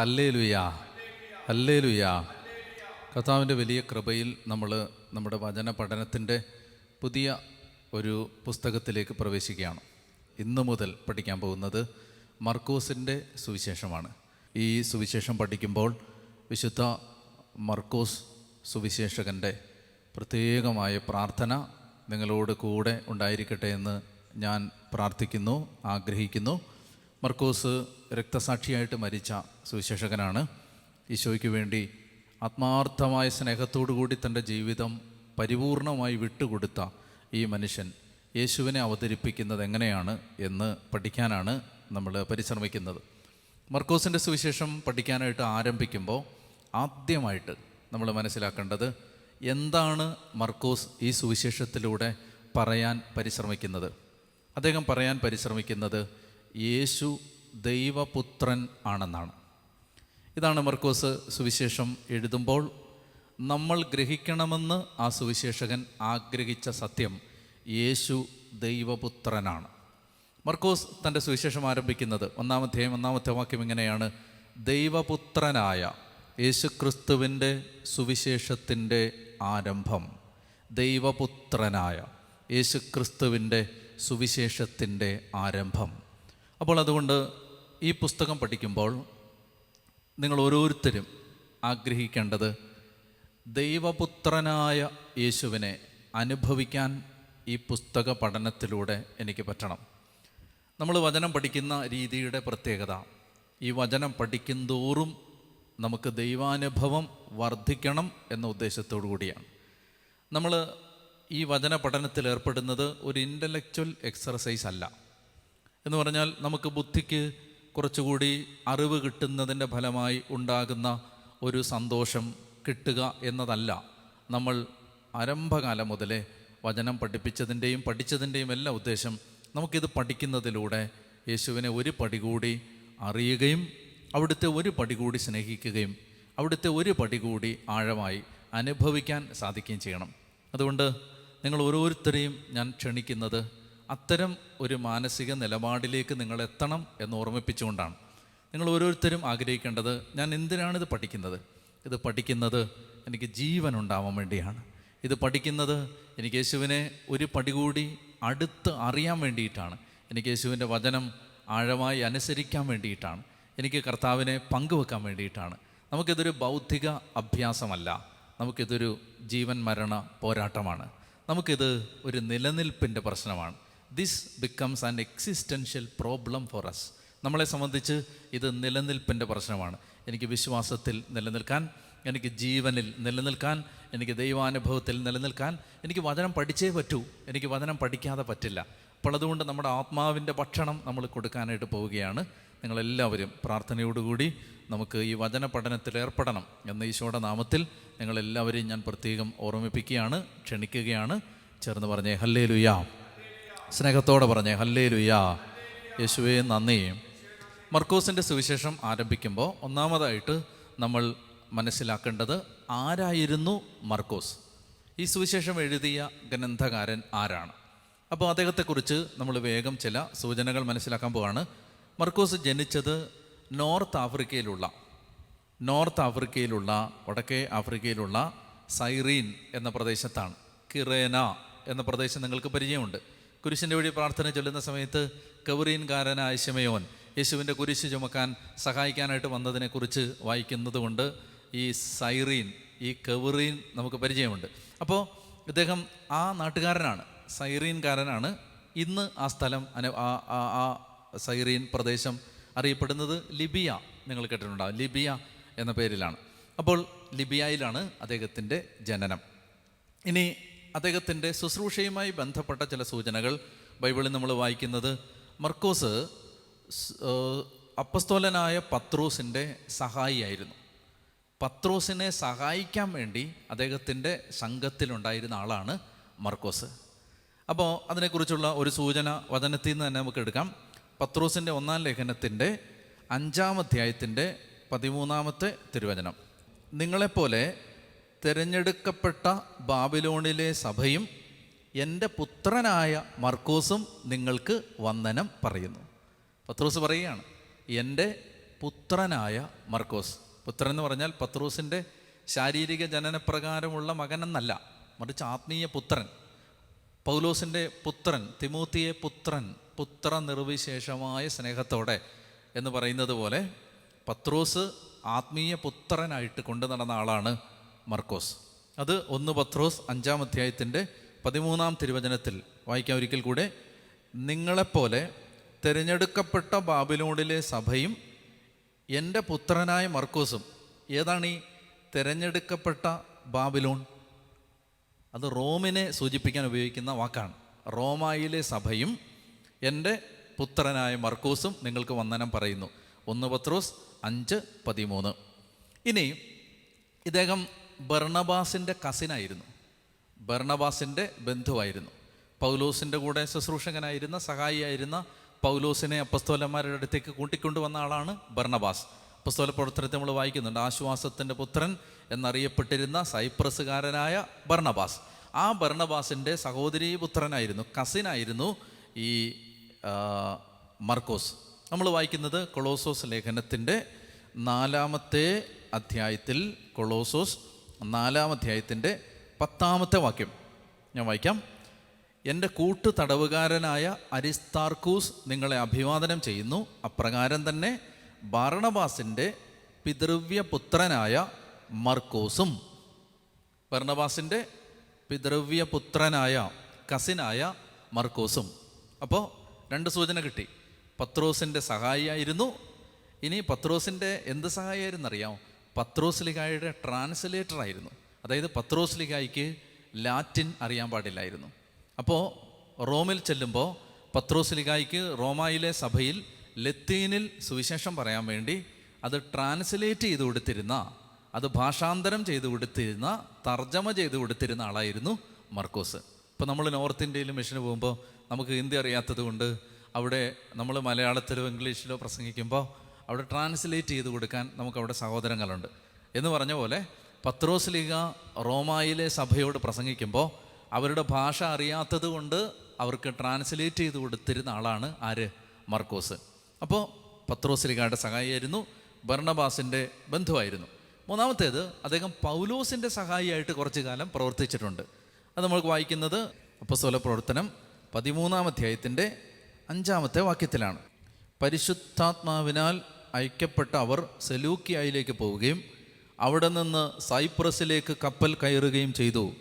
ഹല്ലേ ലുയാ ഹല്ലേ ലുയാ വലിയ കൃപയിൽ നമ്മൾ നമ്മുടെ വചന പഠനത്തിന്റെ പുതിയ ഒരു പുസ്തകത്തിലേക്ക് പ്രവേശിക്കുകയാണ്. ഇന്ന് മുതൽ പഠിക്കാൻ പോകുന്നത് മർക്കോസിന്റെ സുവിശേഷമാണ്. ഈ സുവിശേഷം പഠിക്കുമ്പോൾ വിശുദ്ധ മർക്കോസ് സുവിശേഷകന്റെ പ്രത്യേകമായ പ്രാർത്ഥന നിങ്ങളോട് കൂടെ ഉണ്ടായിരിക്കട്ടെ എന്ന് ഞാൻ പ്രാർത്ഥിക്കുന്നു ആഗ്രഹിക്കുന്നു. മർക്കോസ് രക്തസാക്ഷിയായിട്ട് മരിച്ച സുവിശേഷകനാണ്. ഈശോയ്ക്ക് വേണ്ടി ആത്മാർത്ഥമായ സ്നേഹത്തോടു കൂടി തന്റെ ജീവിതം പരിപൂർണമായി വിട്ടുകൊടുത്ത ഈ മനുഷ്യൻ യേശുവിനെ അവതരിപ്പിക്കുന്നത് എങ്ങനെയാണ് എന്ന് പഠിക്കാനാണ് നമ്മൾ പരിശ്രമിക്കുന്നത്. മർക്കോസിന്റെ സുവിശേഷം പഠിക്കാനായിട്ട് ആരംഭിക്കുമ്പോൾ ആദ്യമായിട്ട് നമ്മൾ മനസ്സിലാക്കേണ്ടത് എന്താണ് മർക്കോസ് ഈ സുവിശേഷത്തിലൂടെ പറയാൻ പരിശ്രമിക്കുന്നത്? അദ്ദേഹം പറയാൻ പരിശ്രമിക്കുന്നത് യേശു ദൈവപുത്രൻ ആണെന്നാണ്. ഇതാണ് മർക്കോസ് സുവിശേഷം എഴുതുമ്പോൾ നമ്മൾ ഗ്രഹിക്കണമെന്ന് ആ സുവിശേഷകൻ ആഗ്രഹിച്ച സത്യം യേശു ദൈവപുത്രനാണ്. മർക്കോസ് തന്റെ സുവിശേഷം ആരംഭിക്കുന്നത് ഒന്നാമത്തെ ഒന്നാമത്തെ വാക്യം ഇങ്ങനെയാണ്. ദൈവപുത്രനായ യേശുക്രിസ്തുവിന്റെ സുവിശേഷത്തിന്റെ ആരംഭം ദൈവപുത്രനായ യേശുക്രിസ്തുവിന്റെ സുവിശേഷത്തിന്റെ ആരംഭം. അപ്പോൾ അതുകൊണ്ട് ഈ പുസ്തകം പഠിക്കുമ്പോൾ നിങ്ങൾ ഓരോരുത്തരും ആഗ്രഹിക്കേണ്ടത് ദൈവപുത്രനായ യേശുവിനെ അനുഭവിക്കാൻ ഈ പുസ്തക പഠനത്തിലൂടെ എനിക്ക് പറ്റണം. നമ്മൾ വചനം പഠിക്കുന്ന രീതിയുടെ പ്രത്യേകത ഈ വചനം പഠിക്കുന്തോറും നമുക്ക് ദൈവാനുഭവം വർദ്ധിക്കണം എന്ന ഉദ്ദേശത്തോടു കൂടിയാണ്. നമ്മൾ ഈ വചന പഠനത്തിൽ ഏർപ്പെടുന്നത് ഒരു ഇന്റലക്ച്വൽ എക്സർസൈസ് അല്ല. എന്ന് പറഞ്ഞാൽ നമുക്ക് ബുദ്ധിക്ക് കുറച്ചുകൂടി അറിവ് കിട്ടുന്നതിന്റെ ഫലമായി ഉണ്ടാകുന്ന ഒരു സന്തോഷം കിട്ടുക എന്നതല്ല. നമ്മൾ ആരംഭകാലം മുതലേ വചനം പഠിപ്പിച്ചതിന്റെയും പഠിച്ചതിന്റെയും എല്ലാ ഉദ്ദേശം നമുക്കിത് പഠിക്കുന്നതിലൂടെ യേശുവിനെ ഒരു പടി കൂടി അറിയുകയും അവിടുത്തെ ഒരു പടി കൂടി സ്നേഹിക്കുകയും അവിടുത്തെ ഒരു പടി കൂടി ആഴമായി അനുഭവിക്കാൻ സാധിക്കുകയും ചെയ്യണം. അതുകൊണ്ട് നിങ്ങൾ ഓരോരുത്തരെയും ഞാൻ ക്ഷണിക്കുന്നത് അത്തരം ഒരു മാനസിക നിലപാടിലേക്ക് നിങ്ങൾ എത്തണം എന്ന് ഓർമ്മിപ്പിച്ചുകൊണ്ടാണ്. നിങ്ങൾ ഓരോരുത്തരും ആഗ്രഹിക്കേണ്ടത് ഞാൻ എന്തിനാണ് ഇത് പഠിക്കുന്നത്? ഇത് പഠിക്കുന്നത് എനിക്ക് ജീവൻ ഉണ്ടാവാൻ വേണ്ടിയാണ്. ഇത് പഠിക്കുന്നത് എനിക്ക് യേശുവിനെ ഒരു പടി കൂടി അടുത്ത് അറിയാൻ വേണ്ടിയിട്ടാണ്. എനിക്ക് യേശുവിന്റെ വചനം ആഴമായി അനുസരിക്കാൻ വേണ്ടിയിട്ടാണ്. എനിക്ക് കർത്താവിനെ പങ്കുവെക്കാൻ വേണ്ടിയിട്ടാണ്. നമുക്കിതൊരു ബൗദ്ധിക അഭ്യാസമല്ല. നമുക്കിതൊരു ജീവൻ മരണ പോരാട്ടമാണ്. നമുക്കിത് ഒരു നിലനിൽപ്പിന്റെ പ്രശ്നമാണ്. This becomes an existential problem for us നമ്മളെ സംബന്ധിച്ച് ഇത് നിലനിൽപ്പിന്റെ പ്രശ്നമാണ്. എനിക്ക് വിശ്വാസത്തിൽ നിലനിൽക്കാൻ എനിക്ക് ജീവനിൽ നിലനിൽക്കാൻ എനിക്ക് ദൈവാനുഭവത്തിൽ നിലനിൽക്കാൻ എനിക്ക് വചനം പഠിച്ചേ പറ്റൂ എനിക്ക് വചനം പഠിക്കാതെ പറ്റില്ല. അപ്പോൾ അതുകൊണ്ട് നമ്മുടെ ആത്മാവിന്റെ ഭക്ഷണം നമ്മൾ കൊടുക്കാനായിട്ട് പോവുകയാണ്. നിങ്ങളെല്ലാവരും പ്രാർത്ഥനയോടുകൂടി നമുക്ക് ഈ വചന പഠനത്തിൽ ഏർപ്പെടണം എന്ന ഈശോയുടെ നാമത്തിൽ നിങ്ങളെല്ലാവരെയും ഞാൻ പ്രത്യേകം ഓർമ്മിപ്പിക്കുകയാണ് ക്ഷണിക്കുകയാണ്. ചേർന്ന് പറഞ്ഞേ ഹല്ലേ ലുയാ സ്നേഹത്തോടെ പറഞ്ഞേ ഹല്ലേ ലുയാ യേശുവേ നന്ദി. മർക്കോസിന്റെ സുവിശേഷം ആരംഭിക്കുമ്പോൾ ഒന്നാമതായിട്ട് നമ്മൾ മനസ്സിലാക്കേണ്ടത് ആരായിരുന്നു മർക്കോസ്? ഈ സുവിശേഷം എഴുതിയ ഗ്രന്ഥകാരൻ ആരാണ്? അപ്പോൾ അദ്ദേഹത്തെക്കുറിച്ച് നമ്മൾ വേഗം ചില സൂചനകൾ മനസ്സിലാക്കാൻ പോവാണ്. മർക്കോസ് ജനിച്ചത് നോർത്ത് ആഫ്രിക്കയിലുള്ള നോർത്ത് ആഫ്രിക്കയിലുള്ള വടക്കേ ആഫ്രിക്കയിലുള്ള സൈറീൻ എന്ന പ്രദേശത്താണ്. കിറേന എന്ന പ്രദേശം നിങ്ങൾക്ക് പരിചയമുണ്ട്. കുരിശിന്റെ വഴി പ്രാർത്ഥന ചൊല്ലുന്ന സമയത്ത് കവറീൻകാരനായ ശമയോൻ യേശുവിന്റെ കുരിശ് ചുമക്കാൻ സഹായിക്കാനായിട്ട് വന്നതിനെക്കുറിച്ച് വായിക്കുന്നതുകൊണ്ട് ഈ സൈറീൻ ഈ കവറീൻ നമുക്ക് പരിചയമുണ്ട്. അപ്പോൾ ഇദ്ദേഹം ആ നാട്ടുകാരനാണ് സൈറീൻകാരനാണ്. ഇന്ന് ആ സ്ഥലം അന- ആ സൈറീൻ പ്രദേശം അറിയപ്പെടുന്നത് ലിബിയ നിങ്ങൾ കേട്ടിട്ടുണ്ടാവും. ലിബിയ എന്ന പേരിലാണ്. അപ്പോൾ ലിബിയയിലാണ് അദ്ദേഹത്തിന്റെ ജനനം. ഇനി അദ്ദേഹത്തിന്റെ ശുശ്രൂഷയുമായി ബന്ധപ്പെട്ട ചില സൂചനകൾ ബൈബിളിൽ നമ്മൾ വായിക്കുന്നത് മർക്കോസ് അപ്പസ്തോലനായ പത്രോസിന്റെ സഹായിയായിരുന്നു. പത്രോസിനെ സഹായിക്കാൻ വേണ്ടി അദ്ദേഹത്തിന്റെ സംഘത്തിലുണ്ടായിരുന്ന ആളാണ് മർക്കോസ്. അപ്പോൾ അതിനെക്കുറിച്ചുള്ള ഒരു സൂചന വചനത്തിൽ നിന്ന് തന്നെ നമുക്ക് എടുക്കാം. പത്രോസിന്റെ ഒന്നാം ലേഖനത്തിന്റെ അഞ്ചാം അധ്യായത്തിന്റെ പതിമൂന്നാമത്തെ തിരുവചനം. നിങ്ങളെപ്പോലെ തിരഞ്ഞെടുക്കപ്പെട്ട ബാബിലോണിലെ സഭയും എന്റെ പുത്രനായ മർക്കോസും നിങ്ങൾക്ക് വന്ദനം പറയുന്നു. പത്രോസ് പറയുകയാണ് എന്റെ പുത്രനായ മർക്കോസ്. പുത്രൻ എന്ന് പറഞ്ഞാൽ പത്രോസിന്റെ ശാരീരിക ജനനപ്രകാരമുള്ള മകനെന്നല്ല മറിച്ച് ആത്മീയ പുത്രൻ. പൗലോസിന്റെ പുത്രൻ തിമൂത്തിയെ പുത്രൻ പുത്ര നിർവിശേഷമായ സ്നേഹത്തോടെ എന്ന് പറയുന്നത് പോലെ പത്രോസ് ആത്മീയ പുത്രനായിട്ട് കൊണ്ടു നടന്ന ആളാണ് മർക്കോസ്. അത് ഒന്ന് പത്രോസ് അഞ്ചാം അധ്യായത്തിന്റെ പതിമൂന്നാം തിരുവചനത്തിൽ വായിക്കാം ഒരിക്കൽ കൂടെ. നിങ്ങളെപ്പോലെ തിരഞ്ഞെടുക്കപ്പെട്ട ബാബിലോണിലെ സഭയും എന്റെ പുത്രനായ മർക്കോസും ഏതാണ് ഈ തിരഞ്ഞെടുക്കപ്പെട്ട ബാബിലോൺ? അത് റോമിനെ സൂചിപ്പിക്കാൻ ഉപയോഗിക്കുന്ന വാക്കാണ്. റോമായിലെ സഭയും എന്റെ പുത്രനായ മർക്കോസും നിങ്ങൾക്ക് വന്ദനം പറയുന്നു. ഒന്ന് പത്രോസ് അഞ്ച് പതിമൂന്ന്. ഇനി ഇദ്ദേഹം ബർണബാസിന്റെ കസിനായിരുന്നു. ബർണബാസിന്റെ ബന്ധുവായിരുന്നു. പൗലോസിന്റെ കൂടെ ശുശ്രൂഷകനായിരുന്ന സഹായിയായിരുന്ന പൗലോസിനെ അപ്പസ്തോലന്മാരുടെ അടുത്തേക്ക് കൂട്ടിക്കൊണ്ടുവന്ന ആളാണ് ബർണബാസ്. അപ്പസ്തോല പ്രവർത്തനത്തെ നമ്മൾ വായിക്കുന്നുണ്ട്. ആശ്വാസത്തിന്റെ പുത്രൻ എന്നറിയപ്പെട്ടിരുന്ന സൈപ്രസുകാരനായ ബർണബാസ്. ആ ബർണബാസിന്റെ സഹോദരി പുത്രനായിരുന്നു കസിനായിരുന്നു ഈ മർക്കോസ്. നമ്മൾ വായിക്കുന്നത് കൊളോസോസ് ലേഖനത്തിന്റെ നാലാമത്തെ അധ്യായത്തിൽ കൊളോസോസ് നാലാം അധ്യായത്തിന്റെ പത്താമത്തെ വാക്യം ഞാൻ വായിക്കാം. എന്റെ കൂട്ടു തടവുകാരനായ അരിസ്താർക്കൂസ് നിങ്ങളെ അഭിവാദനം ചെയ്യുന്നു. അപ്രകാരം തന്നെ ഭരണബാസിന്റെ പിതൃവ്യ പുത്രനായ മർക്കോസും. ഭരണബാസിന്റെ പിതൃവ്യ പുത്രനായ കസിനായ മർക്കോസും. അപ്പോൾ രണ്ട് സൂചന കിട്ടി. പത്രോസിന്റെ സഹായിയായിരുന്നു. ഇനി പത്രോസിന്റെ എന്ത് സഹായിയായിരുന്നു അറിയാമോ പത്രോസ് ലിഗായുടെ ട്രാൻസ്ലേറ്റർ ആയിരുന്നു അതായത് പത്രോസ്ലിഗായിക്ക് ലാറ്റിൻ അറിയാൻ പാടില്ലായിരുന്നു. അപ്പോൾ റോമിൽ ചെല്ലുമ്പോൾ പത്രോസ്ലിഗായിക്ക് റോമായിലെ സഭയിൽ ലത്തീനിൽ സുവിശേഷം പറയാൻ വേണ്ടി അത് ട്രാൻസ്ലേറ്റ് ചെയ്ത് കൊടുത്തിരുന്ന അത് ഭാഷാന്തരം ചെയ്ത് കൊടുത്തിരുന്ന തർജമ ചെയ്ത് കൊടുത്തിരുന്ന ആളായിരുന്നു മർക്കോസ്. ഇപ്പോൾ നമ്മൾ നോർത്ത് ഇന്ത്യയിലും മിഷന് പോകുമ്പോൾ നമുക്ക് ഹിന്ദി അറിയാത്തത് കൊണ്ട് അവിടെ നമ്മൾ മലയാളത്തിലോ ഇംഗ്ലീഷിലോ പ്രസംഗിക്കുമ്പോൾ അവിടെ ട്രാൻസ്ലേറ്റ് ചെയ്ത് കൊടുക്കാൻ നമുക്കവിടെ സഹോദരങ്ങളുണ്ട്. എന്ന് പറഞ്ഞ പോലെ പത്രോസ് ലീഗ റോമായിലെ സഭയോട് പ്രസംഗിക്കുമ്പോൾ അവരുടെ ഭാഷ അറിയാത്തത് കൊണ്ട് അവർക്ക് ട്രാൻസ്ലേറ്റ് ചെയ്ത് കൊടുത്തിരുന്ന ആളാണ് ആര്? മർക്കോസ്. അപ്പോൾ പത്രോസ് ലീഗയുടെ സഹായിയായിരുന്നു ഭരണബാസിന്റെ ബന്ധുവായിരുന്നു. മൂന്നാമത്തേത് അദ്ദേഹം പൗലോസിന്റെ സഹായിയായിട്ട് കുറച്ചു കാലം പ്രവർത്തിച്ചിട്ടുണ്ട്. അത് നമ്മൾക്ക് വായിക്കുന്നത് അപ്പസ്തോല പ്രവർത്തനം പതിമൂന്നാം അധ്യായത്തിന്റെ അഞ്ചാമത്തെ വാക്യത്തിലാണ്. പരിശുദ്ധാത്മാവിനാൽ അയക്കപ്പെട്ട അവർ സെലൂക്കിയായിലേക്ക് പോവുകയും അവിടെ നിന്ന് സൈപ്രസിലേക്ക് കപ്പൽ കയറുകയും ചെയ്തു.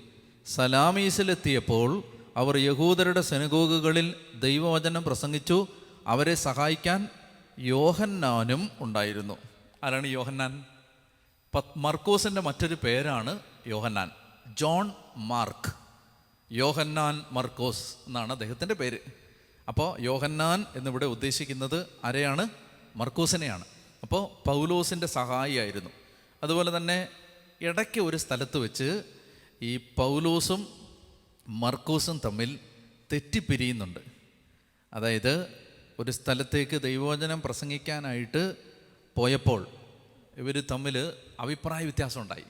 സലാമീസിലെത്തിയപ്പോൾ അവർ യഹൂദരുടെ സെനഗോഗുകളിൽ ദൈവവചനം പ്രസംഗിച്ചു. അവരെ സഹായിക്കാൻ യോഹന്നാനും ഉണ്ടായിരുന്നു. ആരാണ് യോഹന്നാൻ? മർക്കോസിന്റെ മറ്റൊരു പേരാണ് യോഹന്നാൻ. John mark. യോഹന്നാൻ മർക്കോസ് എന്നാണ് അദ്ദേഹത്തിന്റെ പേര്. അപ്പോൾ യോഹന്നാൻ എന്നിവിടെ ഉദ്ദേശിക്കുന്നത് ആരെയാണ്? മർക്കോസിനെയാണ്. അപ്പോൾ പൗലോസിന്റെ സഹായിയായിരുന്നു. അതുപോലെ തന്നെ ഇടയ്ക്ക് ഒരു സ്ഥലത്ത് വെച്ച് ഈ പൗലോസും മർക്കൂസും തമ്മിൽ തെറ്റിപ്പിരിയുന്നുണ്ട്. അതായത് ഒരു സ്ഥലത്തേക്ക് ദൈവവചനം പ്രസംഗിക്കാനായിട്ട് പോയപ്പോൾ ഇവർ തമ്മിൽ അഭിപ്രായ വ്യത്യാസം ഉണ്ടായി.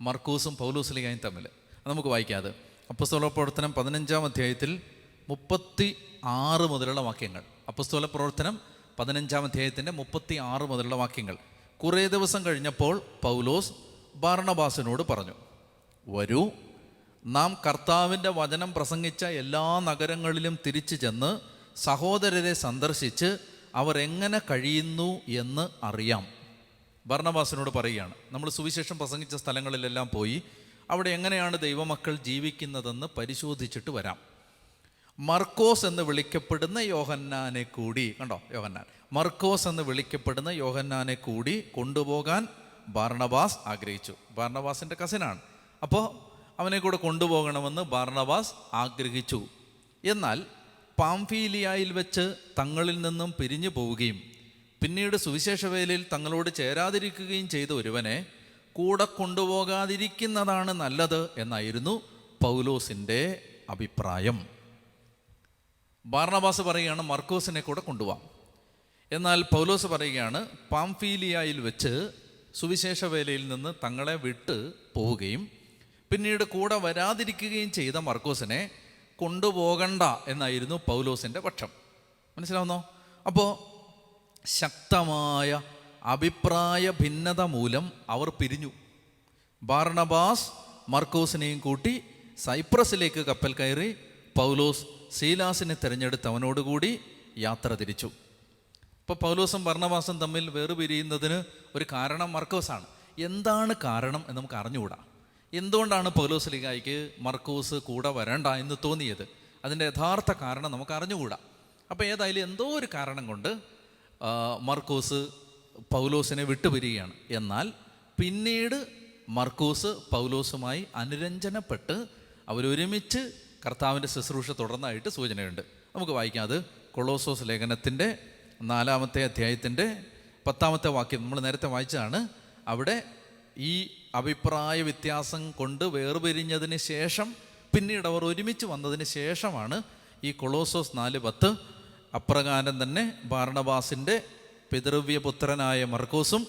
മർക്കൂസും പൗലൂസ്ലിഗായും തമ്മിൽ. അത് നമുക്ക് വായിക്കാതെ അപ്പസ്തോല പ്രവർത്തനം പതിനഞ്ചാം അധ്യായത്തിൽ മുപ്പത്തി ആറ് മുതലുള്ള വാക്യങ്ങൾ. അപ്പസ്തോല പ്രവർത്തനം പതിനഞ്ചാം അധ്യായത്തിന്റെ മുപ്പത്തി ആറ് മുതലുള്ള വാക്യങ്ങൾ. കുറേ ദിവസം കഴിഞ്ഞപ്പോൾ പൗലോസ് ബാർണബാസിനോട് പറഞ്ഞു വരൂ നാം കർത്താവിന്റെ വചനം പ്രസംഗിച്ച എല്ലാ നഗരങ്ങളിലും തിരിച്ചു ചെന്ന് സഹോദരരെ സന്ദർശിച്ച് അവർ എങ്ങനെ കഴിയുന്നു എന്ന് അറിയാം. ഭർണബാസിനോട് പറയുകയാണ് നമ്മൾ സുവിശേഷം പ്രസംഗിച്ച സ്ഥലങ്ങളിലെല്ലാം പോയി അവിടെ എങ്ങനെയാണ് ദൈവമക്കൾ ജീവിക്കുന്നതെന്ന് പരിശോധിച്ചിട്ട് വരാം. മർക്കോസ് എന്ന് വിളിക്കപ്പെടുന്ന യോഹന്നാനെ കൂടി കണ്ടോ യോഹന്നാൻ? മർക്കോസ് എന്ന് വിളിക്കപ്പെടുന്ന യോഹന്നാനെ കൂടി കൊണ്ടുപോകാൻ ബാർണബാസ് ആഗ്രഹിച്ചു. ബാർണബാസിന്റെ കസിനാണ് അപ്പോൾ അവനെ കൂടെ കൊണ്ടുപോകണമെന്ന് ബാർണബാസ് ആഗ്രഹിച്ചു. എന്നാൽ പാംഫീലിയായിൽ വെച്ച് തങ്ങളിൽ നിന്നും പിരിഞ്ഞു പോവുകയും പിന്നീട് സുവിശേഷ വേലയിൽ തങ്ങളോട് ചേരാതിരിക്കുകയും ചെയ്ത ഒരുവനെ കൂടെ കൊണ്ടുപോകാതിരിക്കുന്നതാണ് നല്ലത് എന്നായിരുന്നു പൗലോസിന്റെ അഭിപ്രായം. ബാർണബാസ് പറയുകയാണ് മർക്കോസിനെ കൂടെ കൊണ്ടുപോകാം എന്നാൽ പൗലോസ് പറയുകയാണ് പാംഫീലിയായിൽ വെച്ച് സുവിശേഷ വേലയിൽ നിന്ന് തങ്ങളെ വിട്ട് പോവുകയും പിന്നീട് കൂടെ വരാതിരിക്കുകയും ചെയ്ത മർക്കോസിനെ കൊണ്ടുപോകണ്ട എന്നായിരുന്നു പൗലോസിന്റെ പക്ഷം. മനസ്സിലാവുന്നോ? അപ്പോൾ ശക്തമായ അഭിപ്രായ ഭിന്നത മൂലം അവർ പിരിഞ്ഞു. ബാർണബാസ് മർക്കോസിനെയും കൂട്ടി സൈപ്രസിലേക്ക് കപ്പൽ കയറി പൗലോസ് സീലാസിനെ തിരഞ്ഞെടുത്ത് അവനോടുകൂടി യാത്ര തിരിച്ചു. ഇപ്പോൾ പൗലോസും ഭർണവാസും തമ്മിൽ വേറുപിരിയുന്നതിന് ഒരു കാരണം മർക്കോസാണ്. എന്താണ് കാരണം എന്ന് നമുക്ക് അറിഞ്ഞുകൂടാ. എന്തുകൊണ്ടാണ് പൗലോസ് ലിഗായിക്ക് മർക്കോസ് കൂടെ വരണ്ട എന്ന് തോന്നിയത്? അതിന്റെ യഥാർത്ഥ കാരണം നമുക്ക് അറിഞ്ഞുകൂടാ. അപ്പോൾ ഏതായാലും എന്തോ ഒരു കാരണം കൊണ്ട് മർക്കോസ് പൗലോസിനെ വിട്ടുപിരിയുകയാണ്. എന്നാൽ പിന്നീട് മർക്കോസ് പൗലോസുമായി അനുരഞ്ജനപ്പെട്ട് അവരൊരുമിച്ച് കർത്താവിന്റെ ശുശ്രൂഷ തുടർന്നായിട്ട് സൂചനയുണ്ട്. നമുക്ക് വായിക്കാം അത്. കൊളോസോസ് ലേഖനത്തിന്റെ നാലാമത്തെ അധ്യായത്തിന്റെ പത്താമത്തെ വാക്യം നമ്മൾ നേരത്തെ വായിച്ചതാണ്. അവിടെ ഈ അഭിപ്രായ വ്യത്യാസം കൊണ്ട് വേർപിരിഞ്ഞതിന് ശേഷം പിന്നീട് അവർ ഒരുമിച്ച് വന്നതിന് ശേഷമാണ് ഈ കൊളോസോസ് നാല് പത്ത്. അപ്രകാരം തന്നെ ബാർണബാസിന്റെ പിതൃവ്യപുത്രനായ മർക്കോസും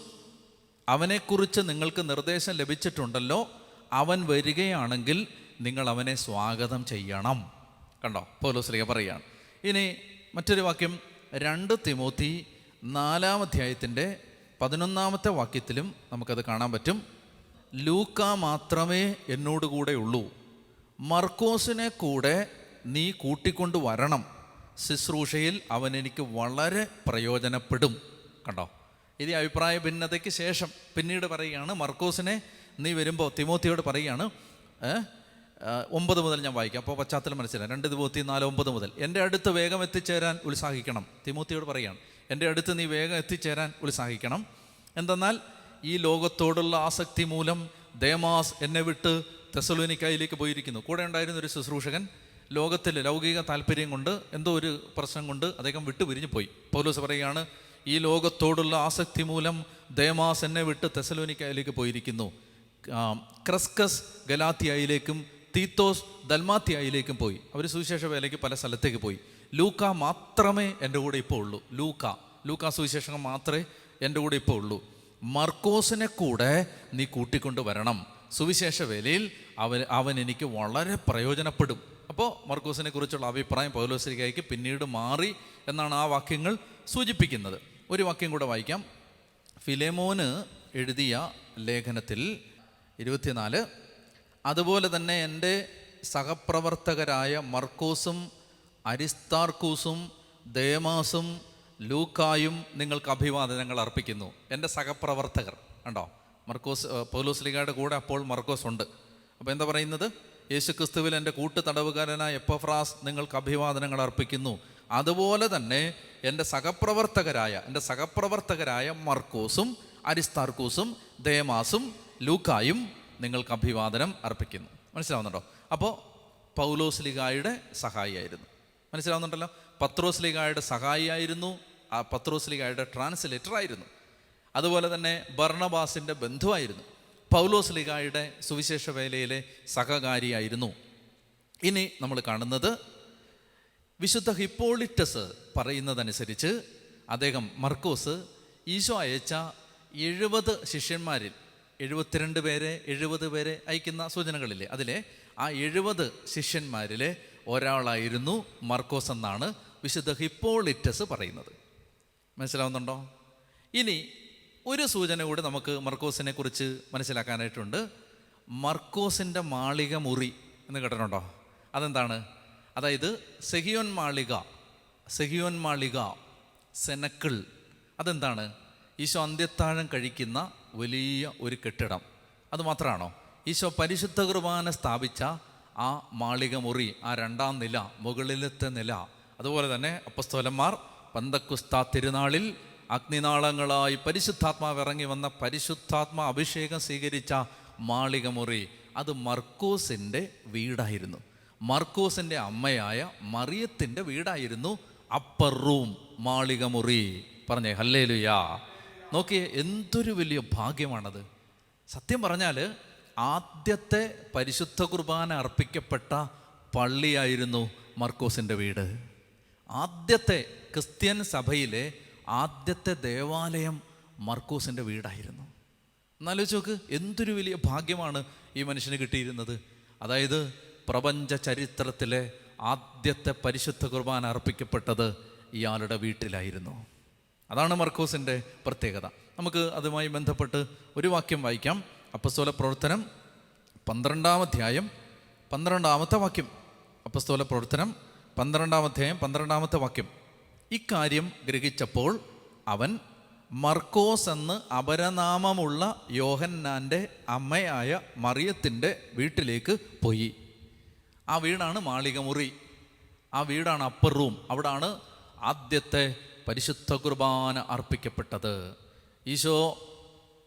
അവനെക്കുറിച്ച് നിങ്ങൾക്ക് നിർദ്ദേശം ലഭിച്ചിട്ടുണ്ടല്ലോ. അവൻ വരികയാണെങ്കിൽ നിങ്ങൾ അവനെ സ്വാഗതം ചെയ്യണം. കണ്ടോ? പൗലോസ്ലിക പറയുകയാണ്. ഇനി മറ്റൊരു വാക്യം രണ്ട് തിമോത്തി നാലാം അധ്യായത്തിന്റെ പതിനൊന്നാമത്തെ വാക്യത്തിലും നമുക്കത് കാണാൻ പറ്റും. ലൂക്ക മാത്രമേ എന്നോട് കൂടെ ഉള്ളൂ. മർക്കോസിനെ കൂടെ നീ കൂട്ടിക്കൊണ്ട് വരണം. ശുശ്രൂഷയിൽ അവൻ എനിക്ക് വളരെ പ്രയോജനപ്പെടും. കണ്ടോ? ഇത് അഭിപ്രായ ഭിന്നതയ്ക്ക് ശേഷം പിന്നീട് പറയുകയാണ് മർക്കോസിനെ നീ വരുമ്പോൾ തിമോത്തിയോട് പറയുകയാണ് ഒമ്പത് മുതൽ ഞാൻ വായിക്കാം. അപ്പോൾ പശ്ചാത്തലം മനസ്സിലായി. രണ്ട് തിമോത്തി നാല് ഒമ്പത് മുതൽ. എന്റെ അടുത്ത് വേഗം എത്തിച്ചേരാൻ ഉത്സാഹിക്കണം തിമൂത്തിയോട് പറയുകയാണ് എന്റെ അടുത്ത് നീ വേഗം എത്തിച്ചേരാൻ ഉത്സാഹിക്കണം. എന്തെന്നാൽ ഈ ലോകത്തോടുള്ള ആസക്തി മൂലം ദേമാസ് എന്നെ വിട്ട് തെസലോനിക്കായിലേക്ക് പോയിരിക്കുന്നു. കൂടെ ഉണ്ടായിരുന്ന ഒരു ശുശ്രൂഷകൻ ലോകത്തിൽ ലൗകിക താല്പര്യം കൊണ്ട് എന്തോ ഒരു പ്രശ്നം കൊണ്ട് അദ്ദേഹം വിട്ടു പിരിഞ്ഞു പോയി. പൗലോസ് പറയുകയാണ് ഈ ലോകത്തോടുള്ള ആസക്തി മൂലം ദേമാസ് എന്നെ വിട്ട് തെസലോനിക്കായിലേക്ക് പോയിരിക്കുന്നു. ക്രസ്കസ് ഗലാത്തിയായിലേക്കും തീത്തോസ് ദൽമാത്തിയായിലേക്കും പോയി. അവർ സുവിശേഷ വേലയ്ക്ക് പല സ്ഥലത്തേക്ക് പോയി. ലൂക്ക മാത്രമേ എന്റെ കൂടെ ഇപ്പോൾ ഉള്ളൂ. ലൂക്ക. ലൂക്ക സുവിശേഷങ്ങൾ മാത്രമേ എന്റെ കൂടെ ഇപ്പോൾ ഉള്ളൂ. മർക്കോസിനെ കൂടെ നീ കൂട്ടിക്കൊണ്ട് വരണം. സുവിശേഷ വേലയിൽ അവൻ അവൻ എനിക്ക് വളരെ പ്രയോജനപ്പെടും. അപ്പോൾ മർക്കോസിനെ കുറിച്ചുള്ള അഭിപ്രായം പൗലോസ്ലിക്കായിക്ക് പിന്നീട് മാറി എന്നാണ് ആ വാക്യങ്ങൾ സൂചിപ്പിക്കുന്നത്. ഒരു വാക്യം കൂടെ വായിക്കാം. ഫിലേമോന് എഴുതിയ ലേഖനത്തിൽ ഇരുപത്തിനാല് അതുപോലെ തന്നെ എന്റെ സഹപ്രവർത്തകരായ മർക്കോസും അരിസ്താർക്കൂസും ദേമാസും ലൂക്കായും നിങ്ങൾക്ക് അഭിവാദനങ്ങൾ അർപ്പിക്കുന്നു. എന്റെ സഹപ്രവർത്തകർ ഉണ്ടോ മർക്കോസ് പൗലോസ് ലിഗയുടെ കൂടെ അപ്പോൾ മർക്കോസ് ഉണ്ട് അപ്പോൾ എന്താ പറയുന്നത്? യേശു ക്രിസ്തുവിൽ എന്റെ കൂട്ടു തടവുകാരനായ എപ്പഫ്രാസ് നിങ്ങൾക്ക് അഭിവാദനങ്ങൾ അർപ്പിക്കുന്നു. അതുപോലെ തന്നെ എന്റെ സഹപ്രവർത്തകരായ എന്റെ സഹപ്രവർത്തകരായ മർക്കോസും അരിസ്താർക്കൂസും ദേമാസും ലൂക്കായും നിങ്ങൾക്ക് അഭിവാദനം അർപ്പിക്കുന്നു. മനസ്സിലാവുന്നുണ്ടോ? അപ്പോൾ പൗലോസ് ലിഗായുടെ സഹായിയായിരുന്നു. മനസ്സിലാവുന്നുണ്ടല്ലോ? പത്രോസ് ലിഗായുടെ സഹായിയായിരുന്നു. ആ പത്രോസ് ലിഗായുടെ ട്രാൻസ്ലേറ്റർ ആയിരുന്നു. അതുപോലെ തന്നെ ബർണബാസിന്റെ ബന്ധുവായിരുന്നു. പൗലോസ് ലിഗായുടെ സുവിശേഷ വേലയിലെ സഹകാരിയായിരുന്നു. ഇനി നമ്മൾ കാണുന്നത് വിശുദ്ധ ഹിപ്പോളിറ്റസ് പറയുന്നതനുസരിച്ച് അദ്ദേഹം മർക്കോസ് ഈശോ അയച്ച എഴുപത് ശിഷ്യന്മാരിൽ എഴുപത്തിരണ്ട് പേരെ എഴുപത് പേരെ അയക്കുന്ന സൂചനകളില്ലേ? അതിലെ ആ എഴുപത് ശിഷ്യന്മാരിലെ ഒരാളായിരുന്നു മർക്കോസ് എന്നാണ് വിശുദ്ധ ഹിപ്പോളിറ്റസ് പറയുന്നത്. മനസ്സിലാവുന്നുണ്ടോ? ഇനി ഒരു സൂചന കൂടി നമുക്ക് മർക്കോസിനെ കുറിച്ച് മനസ്സിലാക്കാനായിട്ടുണ്ട്. മർക്കോസിന്റെ മാളിക മുറി എന്ന് കേട്ടിട്ടുണ്ടോ? അതെന്താണ്? അതായത് സെഹിയോൻ മാളിക സെഹിയോൻ മാളിക സെനക്കിൾ അതെന്താണ്? ഈശോ അന്ത്യത്താഴം കഴിക്കുന്ന വലിയ ഒരു കെട്ടിടം. അത് മാത്രമാണോ ഈശോ പരിശുദ്ധ കുർബാന സ്ഥാപിച്ച ആ മാളിക മുറി ആ രണ്ടാം നില മുകളിലത്തെ നില. അതുപോലെ തന്നെ അപ്പസ്തോലന്മാർ പന്തക്കുസ്ത തിരുനാളിൽ അഗ്നിനാളങ്ങളായി പരിശുദ്ധാത്മാവ് ഇറങ്ങി വന്ന പരിശുദ്ധാത്മ അഭിഷേകം സ്വീകരിച്ച മാളിക മുറി അത് മർക്കോസിന്റെ വീടായിരുന്നു. മർക്കോസിന്റെ അമ്മയായ മറിയത്തിന്റെ വീടായിരുന്നു അപ്പർ റൂം മാളിക മുറി പറഞ്ഞേ ഹല്ലേ ലുയാ നോക്കിയേ എന്തൊരു വലിയ ഭാഗ്യമാണത്. സത്യം പറഞ്ഞാൽ ആദ്യത്തെ പരിശുദ്ധ കുർബാന അർപ്പിക്കപ്പെട്ട പള്ളിയായിരുന്നു മർക്കോസിന്റെ വീട്. ആദ്യത്തെ ക്രിസ്ത്യൻ സഭയിലെ ആദ്യത്തെ ദേവാലയം മർക്കോസിന്റെ വീടായിരുന്നു. എന്നാലോചിച്ച് നോക്ക് എന്തൊരു വലിയ ഭാഗ്യമാണ് ഈ മനുഷ്യന് കിട്ടിയിരുന്നത്. അതായത് പ്രപഞ്ച ചരിത്രത്തിലെ ആദ്യത്തെ പരിശുദ്ധ കുർബാന അർപ്പിക്കപ്പെട്ടത് ഇയാളുടെ വീട്ടിലായിരുന്നു. അതാണ് മർക്കോസിന്റെ പ്രത്യേകത. നമുക്ക് അതുമായി ബന്ധപ്പെട്ട് ഒരു വാക്യം വായിക്കാം. അപ്പസ്തോല പ്രവർത്തനം പന്ത്രണ്ടാം അധ്യായം പന്ത്രണ്ടാമത്തെ വാക്യം. അപ്പസ്തോല പ്രവർത്തനം പന്ത്രണ്ടാം അധ്യായം പന്ത്രണ്ടാമത്തെ വാക്യം. ഇക്കാര്യം ഗ്രഹിച്ചപ്പോൾ അവൻ മർക്കോസ് എന്ന് അപരനാമമുള്ള യോഹന്നാന്റെ അമ്മയായ മറിയത്തിന്റെ വീട്ടിലേക്ക് പോയി. ആ വീടാണ് മാളികമുറി. ആ വീടാണ് അപ്പർ റൂം അവിടാണ് ആദ്യത്തെ പരിശുദ്ധ കുർബാന അർപ്പിക്കപ്പെട്ടത്. ഈശോ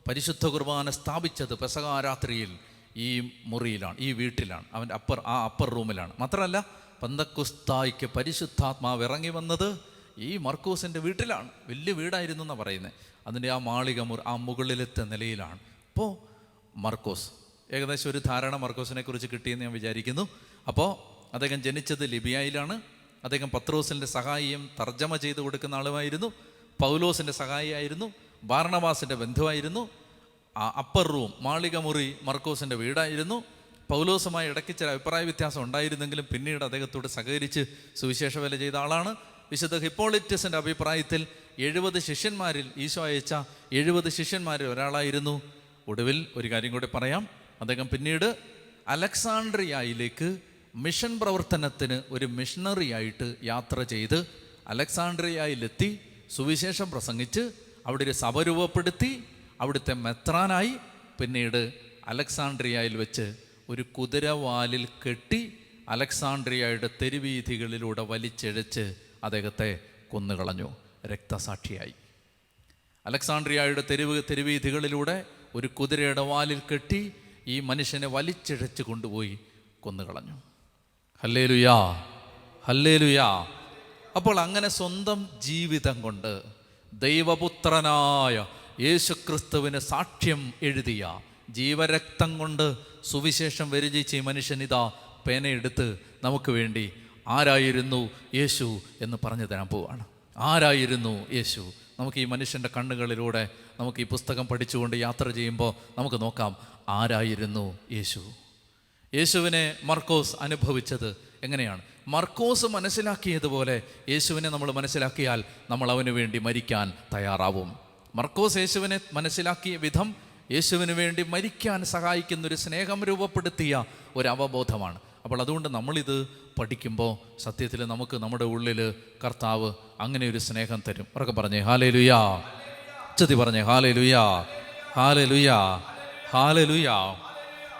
പരിശുദ്ധ കുർബാന സ്ഥാപിച്ചത് പെസകാരാത്രിയിൽ ഈ മുറിയിലാണ് ഈ വീട്ടിലാണ്. അവന്റെ അപ്പർ ആ അപ്പർ റൂമിലാണ്. മാത്രമല്ല പന്തക്കുസ്തായിക്ക് പരിശുദ്ധാത്മാവ് ഇറങ്ങി വന്നത് ഈ മർക്കൂസിന്റെ വീട്ടിലാണ്. വലിയ വീടായിരുന്നു എന്നാണ് പറയുന്നത് അതിന്റെ ആ മാളിക മുറി ആ മുകളിലത്തെ നിലയിലാണ്. അപ്പോൾ മർക്കോസ് ഏകദേശം ഒരു ധാരണ മർക്കോസിനെ കുറിച്ച് കിട്ടിയെന്ന് ഞാൻ വിചാരിക്കുന്നു. അപ്പോൾ അദ്ദേഹം ജനിച്ചത് ലിബിയയിലാണ്. അദ്ദേഹം പത്രോസിന്റെ സഹായിയും തർജമ ചെയ്ത് കൊടുക്കുന്ന ആളുമായിരുന്നു പൗലോസിന്റെ സഹായിയായിരുന്നു ബാർണവാസിന്റെ ബന്ധുവായിരുന്നു അപ്പർ റൂം മാളികമുറി മർക്കോസിന്റെ വീടായിരുന്നു. പൗലോസുമായി ഇടയ്ക്ക് ചില അഭിപ്രായ വ്യത്യാസം ഉണ്ടായിരുന്നെങ്കിലും പിന്നീട് അദ്ദേഹത്തോട് സഹകരിച്ച് സുവിശേഷ വില ചെയ്ത ആളാണ്. വിശുദ്ധ ഹിപ്പോളിറ്റസിന്റെ അഭിപ്രായത്തിൽ എഴുപത് ശിഷ്യന്മാരിൽ ഈശോ അയച്ച എഴുപത് ശിഷ്യന്മാരിൽ ഒരാളായിരുന്നു. ഒടുവിൽ ഒരു കാര്യം കൂടി പറയാം. അദ്ദേഹം പിന്നീട് അലക്സാണ്ട്രിയയിലേക്ക് മിഷൻ പ്രവർത്തനത്തിന് ഒരു മിഷണറി ആയിട്ട് യാത്ര ചെയ്ത് അലക്സാണ്ട്രിയയിലെത്തി സുവിശേഷം പ്രസംഗിച്ച് അവിടെ ഒരു സഭ രൂപപ്പെടുത്തി അവിടുത്തെ മെത്രാനായി പിന്നീട് അലക്സാണ്ട്രിയയിൽ വെച്ച് ഒരു കുതിരവാലിൽ കെട്ടി അലക്സാണ്ട്രിയയുടെ തെരുവീഥികളിലൂടെ വലിച്ചെഴച്ച് അദ്ദേഹത്തെ കൊന്നുകളഞ്ഞു. രക്തസാക്ഷിയായി. അലക്സാണ്ട്രിയയുടെ തെരുവ് തെരുവീഥികളിലൂടെ ഒരു കുതിരയുടെ വാലിൽ കെട്ടി ഈ മനുഷ്യനെ വലിച്ചിഴച്ച് കൊണ്ടുപോയി കൊന്നുകളഞ്ഞു. Hallelujah hallelujah. അപ്പോൾ അങ്ങനെ സ്വന്തം ജീവിതം കൊണ്ട് ദൈവപുത്രനായ യേശുക്രിസ്തുവിന് സാക്ഷ്യം എഴുതിയ ജീവരക്തം കൊണ്ട് സുവിശേഷം വരിചിച്ച ഈ മനുഷ്യൻ ഇതാ പേനയെടുത്ത് നമുക്ക് വേണ്ടി ആരായിരുന്നു യേശു എന്ന് പറഞ്ഞു തരാൻ പോവാണ്. ആരായിരുന്നു യേശു? നമുക്ക് ഈ മനുഷ്യന്റെ കണ്ണുകളിലൂടെ നമുക്ക് ഈ പുസ്തകം പഠിച്ചുകൊണ്ട് യാത്ര ചെയ്യുമ്പോൾ നമുക്ക് നോക്കാം ആരായിരുന്നു യേശു? യേശുവിനെ മർക്കോസ് അനുഭവിച്ചത് എങ്ങനെയാണ്? മർക്കോസ് മനസ്സിലാക്കിയതുപോലെ യേശുവിനെ നമ്മൾ മനസ്സിലാക്കിയാൽ നമ്മൾ അവന് വേണ്ടി മരിക്കാൻ തയ്യാറാവും. മർക്കോസ് യേശുവിനെ മനസ്സിലാക്കിയ വിധം യേശുവിന് വേണ്ടി മരിക്കാൻ സഹായിക്കുന്ന ഒരു സ്നേഹം രൂപപ്പെടുത്തിയ ഒരു അവബോധമാണ് അപ്പോൾ അതുകൊണ്ട് നമ്മളിത് പഠിക്കുമ്പോൾ സത്യത്തിൽ നമുക്ക് നമ്മുടെ ഉള്ളിൽ കർത്താവ് അങ്ങനെ ഒരു സ്നേഹം തരും. ഉറക്കെ പറഞ്ഞേ ഹാലേ ലുയാ ഉച്ചതി പറഞ്ഞേ ഹാലേ ലുയാ ഹാലേ ലുയാ ഹാലേ ലുയാ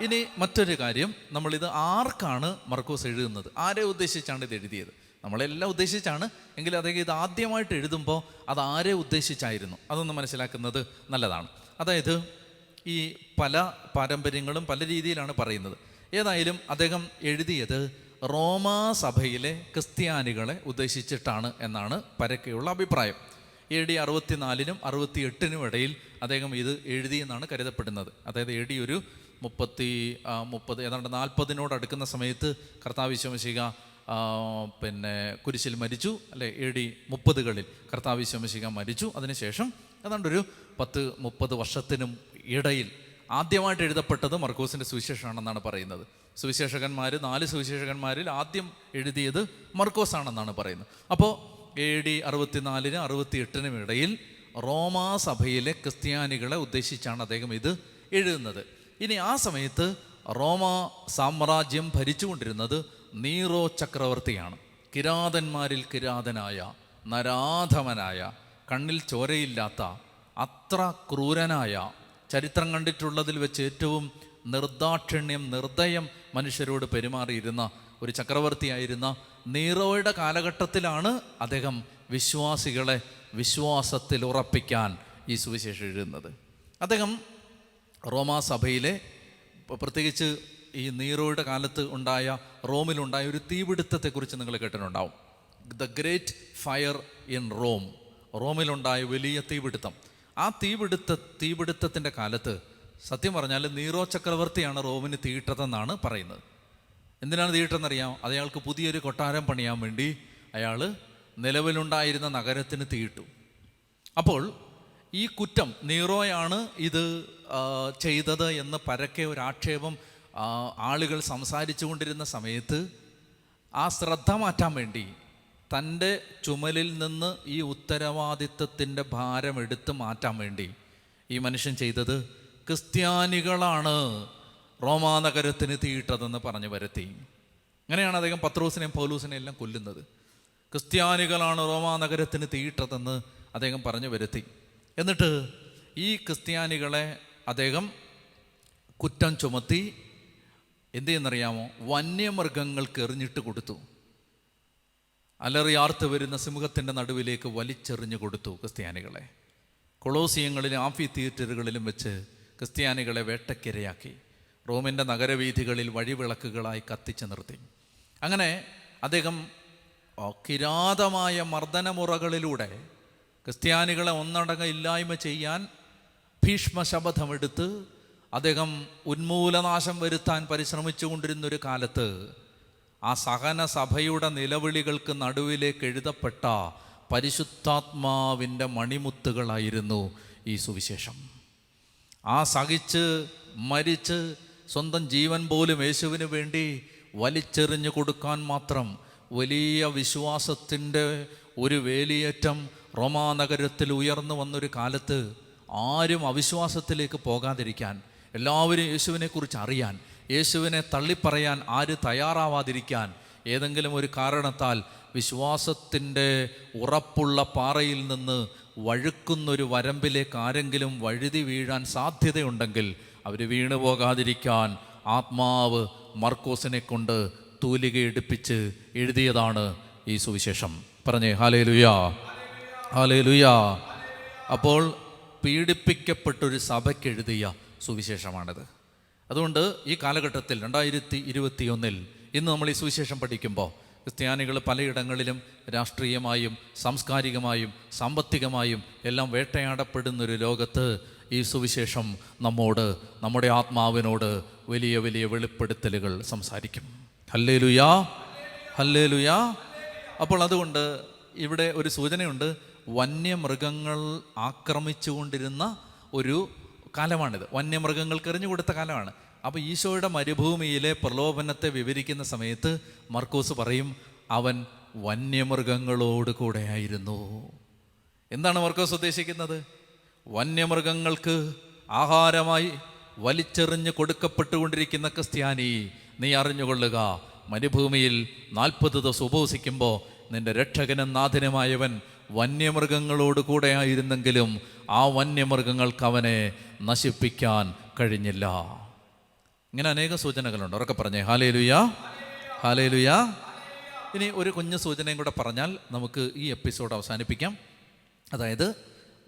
ഇനി മറ്റൊരു കാര്യം. നമ്മളിത് ആർക്കാണ് മർക്കോസ് എഴുതുന്നത്? ആരെ ഉദ്ദേശിച്ചാണ് ഇത് എഴുതിയത്? നമ്മളെല്ലാം ഉദ്ദേശിച്ചാണ്. എങ്കിൽ അദ്ദേഹം ഇത് ആദ്യമായിട്ട് എഴുതുമ്പോൾ അത് ആരെ ഉദ്ദേശിച്ചായിരുന്നു? അതൊന്ന് മനസ്സിലാക്കുന്നത് നല്ലതാണ്. അതായത് ഈ പല പാരമ്പര്യങ്ങളും പല രീതിയിലാണ് പറയുന്നത്. ഏതായാലും അദ്ദേഹം എഴുതിയത് റോമാ സഭയിലെ ക്രിസ്ത്യാനികളെ ഉദ്ദേശിച്ചിട്ടാണ് എന്നാണ് പരക്കെയുള്ള അഭിപ്രായം. എ ഡി അറുപത്തിനാലിനും അറുപത്തി എട്ടിനും ഇടയിൽ അദ്ദേഹം ഇത് എഴുതിയെന്നാണ് കരുതപ്പെടുന്നത്. അതായത് എ ഡി ഒരു മുപ്പത്തി മുപ്പത് ഏതാണ്ട് നാൽപ്പതിനോട് അടുക്കുന്ന സമയത്ത് കർത്താവ് വിശ്വമശിക പിന്നെ കുരിശിൽ മരിച്ചു. അല്ലെ എ ഡി മുപ്പതുകളിൽ കർത്താവ് വിശ്വമശിക മരിച്ചു. അതിനുശേഷം ഏതാണ്ട് ഒരു പത്ത് മുപ്പത് വർഷത്തിനും ഇടയിൽ ആദ്യമായിട്ട് എഴുതപ്പെട്ടത് മർക്കോസിന്റെ സുവിശേഷമാണെന്നാണ് പറയുന്നത്. സുവിശേഷകന്മാർ നാല് സുവിശേഷകന്മാരിൽ ആദ്യം എഴുതിയത് മർക്കോസ് ആണെന്നാണ് പറയുന്നത്. അപ്പോൾ എ ഡി അറുപത്തിനാലിന് അറുപത്തി എട്ടിനും ഇടയിൽ റോമാ സഭയിലെ ക്രിസ്ത്യാനികളെ ഉദ്ദേശിച്ചാണ് അദ്ദേഹം ഇത് എഴുതുന്നത്. ഇനി ആ സമയത്ത് റോമ സാമ്രാജ്യം ഭരിച്ചുകൊണ്ടിരുന്നത് നീറോ ചക്രവർത്തിയാണ്. കിരാതന്മാരിൽ കിരാതനായ നരാധമനായ കണ്ണിൽ ചോരയില്ലാത്ത അത്ര ക്രൂരനായ ചരിത്രം കണ്ടിട്ടുള്ളതിൽ വെച്ച് ഏറ്റവും നിർദാക്ഷിണ്യം നിർദ്ദയം മനുഷ്യരോട് പെരുമാറിയിരുന്ന ഒരു ചക്രവർത്തിയായിരുന്ന നീറോയുടെ കാലഘട്ടത്തിലാണ് അദ്ദേഹം വിശ്വാസികളെ വിശ്വാസത്തിൽ ഉറപ്പിക്കാൻ ഈ സുവിശേഷം എഴുതുന്നത്. അദ്ദേഹം റോമാ സഭയിലെ പ്രത്യേകിച്ച് ഈ നീറോയുടെ കാലത്ത് ഉണ്ടായ റോമിലുണ്ടായ ഒരു തീപിടുത്തത്തെക്കുറിച്ച് നിങ്ങൾ കേട്ടിട്ടുണ്ടാവും. The great fire in Rome റോമിലുണ്ടായ വലിയ തീപിടുത്തം. ആ തീപിടുത്ത തീപിടുത്തത്തിന്റെ കാലത്ത് സത്യം പറഞ്ഞാൽ നീറോ ചക്രവർത്തിയാണ് റോമിന് തീയിട്ടതെന്നാണ് പറയുന്നത്. എന്തിനാണ് തീയിട്ടെന്നറിയാം അത് അയാൾക്ക് പുതിയൊരു കൊട്ടാരം പണിയാൻ വേണ്ടി അയാൾ നിലവിലുണ്ടായിരുന്ന നഗരത്തിന് തീയിട്ടു. അപ്പോൾ ഈ കുറ്റം നീറോയാണ് ഇത് ചെയ്തത് എന്ന് പരക്കെ ഒരു ആക്ഷേപം ആളുകൾ സംസാരിച്ചു കൊണ്ടിരുന്ന സമയത്ത് ആ ശ്രദ്ധ മാറ്റാൻ വേണ്ടി തന്റെ ചുമലിൽ നിന്ന് ഈ ഉത്തരവാദിത്വത്തിന്റെ ഭാരം എടുത്ത് മാറ്റാൻ വേണ്ടി ഈ മനുഷ്യൻ ചെയ്തത് ക്രിസ്ത്യാനികളാണ് റോമാനഗരത്തിന് തീയിട്ടതെന്ന് പറഞ്ഞു വരുത്തി അങ്ങനെയാണ് അദ്ദേഹം പത്രോസിനെയും പൗലൂസിനെയും എല്ലാം കൊല്ലുന്നത്. ക്രിസ്ത്യാനികളാണ് റോമാനഗരത്തിന് തീയിട്ടതെന്ന് അദ്ദേഹം പറഞ്ഞു വരുത്തി എന്നിട്ട് ഈ ക്രിസ്ത്യാനികളെ അദ്ദേഹം കുറ്റം ചുമത്തി എന്ത് ചെയ്യുന്നറിയാമോ വന്യമൃഗങ്ങൾക്ക് എറിഞ്ഞിട്ട് കൊടുത്തു. അലറിയാർത്ത് വരുന്ന സിംഹത്തിന്റെ നടുവിലേക്ക് വലിച്ചെറിഞ്ഞു കൊടുത്തു ക്രിസ്ത്യാനികളെ. കൊളോസിയങ്ങളിലും ആഫി തിയേറ്ററുകളിലും വെച്ച് ക്രിസ്ത്യാനികളെ വേട്ടക്കിരയാക്കി. റോമിന്റെ നഗരവീഥികളിൽ വഴിവിളക്കുകളായി കത്തിച്ചു നിർത്തി. അങ്ങനെ അദ്ദേഹം കിരാതമായ മർദ്ദനമുറകളിലൂടെ ക്രിസ്ത്യാനികളെ ഒന്നടങ്ങ ഇല്ലായ്മ ചെയ്യാൻ ഭീഷ്മ ശപഥമെടുത്ത് അദ്ദേഹം ഉന്മൂലനാശം വരുത്താൻ പരിശ്രമിച്ചുകൊണ്ടിരുന്നൊരു കാലത്ത് ആ സഹന സഭയുടെ നിലവിളികൾക്ക് നടുവിലേക്ക് എഴുതപ്പെട്ട പരിശുദ്ധാത്മാവിന്റെ മണിമുത്തുകളായിരുന്നു ഈ സുവിശേഷം. ആ സഹിച്ച് മരിച്ച് സ്വന്തം ജീവൻ പോലും യേശുവിന് വേണ്ടി വലിച്ചെറിഞ്ഞു കൊടുക്കാൻ മാത്രം വലിയ വിശ്വാസത്തിന്റെ ഒരു വേലിയേറ്റം റോമാനഗരത്തിൽ ഉയർന്നു വന്നൊരു കാലത്ത് ആരും അവിശ്വാസത്തിലേക്ക് പോകാതിരിക്കാൻ എല്ലാവരും യേശുവിനെക്കുറിച്ച് അറിയാൻ യേശുവിനെ തള്ളിപ്പറയാൻ ആര് തയ്യാറാവാതിരിക്കാൻ ഏതെങ്കിലും ഒരു കാരണത്താൽ വിശ്വാസത്തിന്റെ ഉറപ്പുള്ള പാറയിൽ നിന്ന് വഴുക്കുന്നൊരു വരമ്പിലേക്ക് ആരെങ്കിലും വഴുതി വീഴാൻ സാധ്യതയുണ്ടെങ്കിൽ അവർ വീണു പോകാതിരിക്കാൻ ആത്മാവ് മർക്കോസിനെ കൊണ്ട് തൂലികയെടുപ്പിച്ച് എഴുതിയതാണ് ഈ സുവിശേഷം. പറഞ്ഞേ ഹാലേ ലുയാ ഹാലേ ലുയാ അപ്പോൾ പീഡിപ്പിക്കപ്പെട്ടൊരു സഭയ്ക്ക് എഴുതിയ സുവിശേഷമാണിത്. അതുകൊണ്ട് ഈ കാലഘട്ടത്തിൽ രണ്ടായിരത്തി ഇരുപത്തിയൊന്നിൽ ഇന്ന് നമ്മൾ ഈ സുവിശേഷം പഠിക്കുമ്പോൾ ക്രിസ്ത്യാനികൾ പലയിടങ്ങളിലും രാഷ്ട്രീയമായും സാംസ്കാരികമായും സാമ്പത്തികമായും എല്ലാം വേട്ടയാടപ്പെടുന്നൊരു ലോകത്ത് ഈ സുവിശേഷം നമ്മോട് നമ്മുടെ ആത്മാവിനോട് വലിയ വലിയ വെളിപ്പെടുത്തലുകൾ സംസാരിക്കും. ഹല്ലേ ലുയാ ഹല്ലേ ലുയാ അപ്പോൾ അതുകൊണ്ട് ഇവിടെ ഒരു സൂചനയുണ്ട്. വന്യമൃഗങ്ങൾ ആക്രമിച്ചുകൊണ്ടിരുന്ന ഒരു കാലമാണിത്. വന്യമൃഗങ്ങൾക്ക് എറിഞ്ഞു കൊടുത്ത കാലമാണ്. അപ്പോൾ ഈശോയുടെ മരുഭൂമിയിലെ പ്രലോഭനത്തെ വിവരിക്കുന്ന സമയത്ത് മർക്കോസ് പറയും അവൻ വന്യമൃഗങ്ങളോട് കൂടെയായിരുന്നു എന്താണ് മർക്കോസ് ഉദ്ദേശിക്കുന്നത്? വന്യമൃഗങ്ങൾക്ക് ആഹാരമായി വലിച്ചെറിഞ്ഞ് കൊടുക്കപ്പെട്ടുകൊണ്ടിരിക്കുന്ന ക്രിസ്ത്യാനി നീ അറിഞ്ഞുകൊള്ളുക മരുഭൂമിയിൽ നാൽപ്പത് ദിവസം ഉപവസിക്കുമ്പോൾ നിന്റെ രക്ഷകനും നാഥനുമായവൻ വന്യമൃഗങ്ങളോട് കൂടെ ആയിരുന്നെങ്കിലും ആ വന്യമൃഗങ്ങൾക്ക് അവനെ നശിപ്പിക്കാൻ കഴിഞ്ഞില്ല. ഇങ്ങനെ അനേക സൂചനകളുണ്ട്. ഉറക്കെ പറഞ്ഞേ. ഹാലേ ലുയാ ഹാലേ ലുയാ ഇനി ഒരു കുഞ്ഞു സൂചനയും കൂടെ പറഞ്ഞാൽ നമുക്ക് ഈ എപ്പിസോഡ് അവസാനിപ്പിക്കാം. അതായത്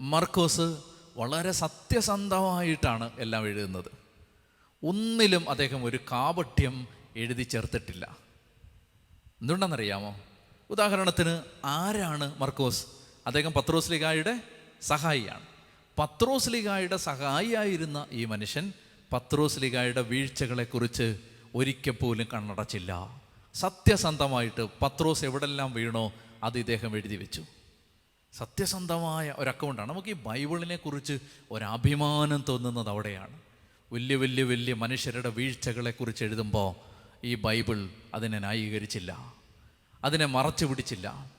മർക്കോസ് വളരെ സത്യസന്ധമായിട്ടാണ് എല്ലാം എഴുതുന്നത്. ഒന്നിലും അദ്ദേഹം ഒരു കാപട്യം എഴുതി ചേർത്തിട്ടില്ല. എന്തുകൊണ്ടാണെന്നറിയാമോ? ഉദാഹരണത്തിന് ആരാണ് മർക്കോസ്? അദ്ദേഹം പത്രോസ് ലിഗായുടെ സഹായിയാണ്. പത്രോസ് ലിഗായുടെ സഹായിയായിരുന്ന ഈ മനുഷ്യൻ പത്രോസ് ലിഗായുടെ വീഴ്ചകളെക്കുറിച്ച് ഒരിക്കൽ പോലും കണ്ണടച്ചില്ല. സത്യസന്ധമായിട്ട് പത്രോസ് എവിടെല്ലാം വീണോ അത് ഇദ്ദേഹം എഴുതി വെച്ചു. സത്യസന്ധമായ ഒരു അക്കൗണ്ടാണ് നമുക്ക് ഈ ബൈബിളിനെ കുറിച്ച് ഒരഭിമാനം തോന്നുന്നത് അവിടെയാണ്. വലിയ വലിയ വലിയ മനുഷ്യരുടെ വീഴ്ചകളെക്കുറിച്ച് എഴുതുമ്പോൾ ഈ ബൈബിൾ അതിനെ ന്യായീകരിച്ചില്ല. അതിനെ മറച്ചു പിടിച്ചില്ല.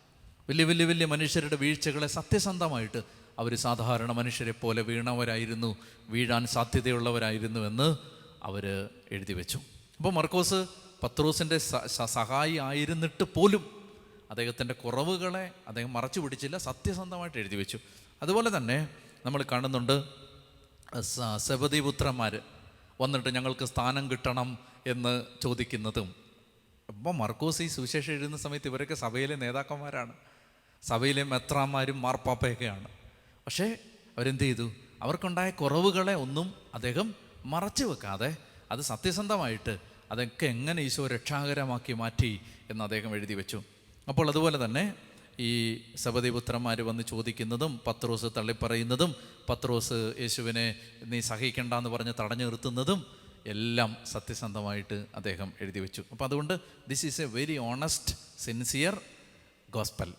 വലിയ വലിയ വലിയ മനുഷ്യരുടെ വീഴ്ചകളെ സത്യസന്ധമായിട്ട് അവർ സാധാരണ മനുഷ്യരെ പോലെ വീണവരായിരുന്നു വീഴാൻ സാധ്യതയുള്ളവരായിരുന്നു എന്ന് അവർ എഴുതി വെച്ചു. അപ്പോൾ മർക്കോസ് പത്രോസിന്റെ സഹായി ആയിരുന്നിട്ട് പോലും അദ്ദേഹത്തിന്റെ കുറവുകളെ അദ്ദേഹം മറച്ചു പിടിച്ചില്ല സത്യസന്ധമായിട്ട് എഴുതി വെച്ചു. അതുപോലെ തന്നെ നമ്മൾ കാണുന്നുണ്ട് സ- സബദിപുത്രന്മാർ വന്നിട്ട് ഞങ്ങൾക്ക് സ്ഥാനം കിട്ടണം എന്ന് ചോദിക്കുന്നതും അപ്പോൾ മർക്കോസ് ഈ സുവിശേഷം എഴുതുന്ന സമയത്ത് ഇവരൊക്കെ സഭയിലെ നേതാക്കന്മാരാണ്. സഭയിലെ മെത്രാന്മാരും മാർപ്പാപ്പയൊക്കെയാണ്. പക്ഷേ അവരെന്ത് ചെയ്തു? അവർക്കുണ്ടായ കുറവുകളെ ഒന്നും അദ്ദേഹം മറച്ചു വെക്കാതെ അത് സത്യസന്ധമായിട്ട് അതൊക്കെ എങ്ങനെ ഈശോ രക്ഷാകരമാക്കി മാറ്റി എന്ന് അദ്ദേഹം എഴുതി വെച്ചു. അപ്പോൾ അതുപോലെ തന്നെ ഈ സബദിപുത്രന്മാർ വന്ന് ചോദിക്കുന്നതും പത്രോസ് തള്ളിപ്പറയുന്നതും പത്രോസ് യേശുവിനെ നീ സഹിക്കണ്ടെന്ന് പറഞ്ഞ് തടഞ്ഞു നിർത്തുന്നതും എല്ലാം സത്യസന്ധമായിട്ട് അദ്ദേഹം എഴുതി വെച്ചു. അപ്പോൾ അതുകൊണ്ട് this is a very honest sincere gospel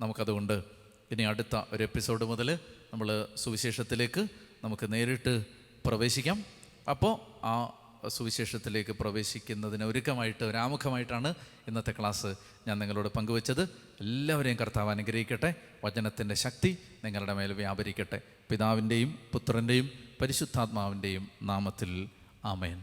നമുക്കതുകൊണ്ട് ഇനി അടുത്ത ഒരു എപ്പിസോഡ് മുതൽ നമ്മൾ സുവിശേഷത്തിലേക്ക് നമുക്ക് നേരിട്ട് പ്രവേശിക്കാം. അപ്പോൾ ആ സുവിശേഷത്തിലേക്ക് പ്രവേശിക്കുന്നതിന് ഒരുക്കമായിട്ട് ഒരാമുഖമായിട്ടാണ് ഇന്നത്തെ ക്ലാസ് ഞാൻ നിങ്ങളോട് പങ്കുവച്ചത്. എല്ലാവരെയും കർത്താവ് അനുഗ്രഹിക്കട്ടെ. വചനത്തിന്റെ ശക്തി നിങ്ങളുടെ മേൽ വ്യാപരിക്കട്ടെ. പിതാവിന്റെയും പുത്രന്റെയും പരിശുദ്ധാത്മാവിന്റെയും നാമത്തിൽ ആമേൻ